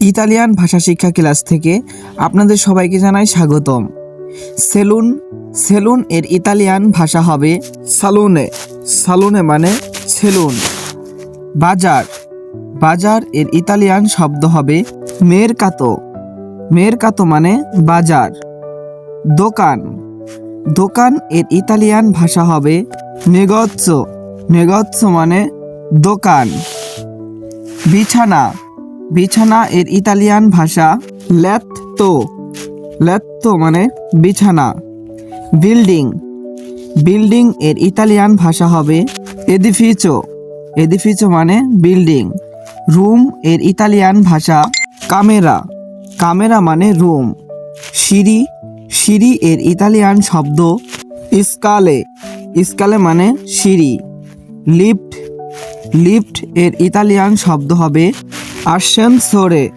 Italian ভাষা শিক্ষা class থেকে আপনাদের সবাইকে জানাই স্বাগতম। সেলুন সেলুনের ইতালিয়ান ভাষা হবে সালুনে। সালুনে মানে সেলুন। বাজার বাজার এর ইতালিয়ান শব্দ হবে মেরকাতো। মেরকাতো মানে বাজার। দোকান দোকান এর ইতালিয়ান ভাষা হবে নেগৎস। নেগৎস মানে দোকান। বিছানা বিছানা এর ইতালিয়ান ভাষা ল্যাত্তো। ল্যাত্তো মানে বিছানা। বিল্ডিং। বিল্ডিং এর ইতালিয়ান ভাষা হবে এদিফিচো। এদিফিচো মানে বিল্ডিং। রুম এর ইতালিয়ান ভাষা কামেরা। কামেরা মানে রুম। সিঁড়ি। সিঁড়ি এর ইতালিয়ান শব্দ ইস্কালে। ইস্কালে মানে সিঁড়ি। লিফট। লিফট এর ইতালিয়ান শব্দ হবে আসেনসোরে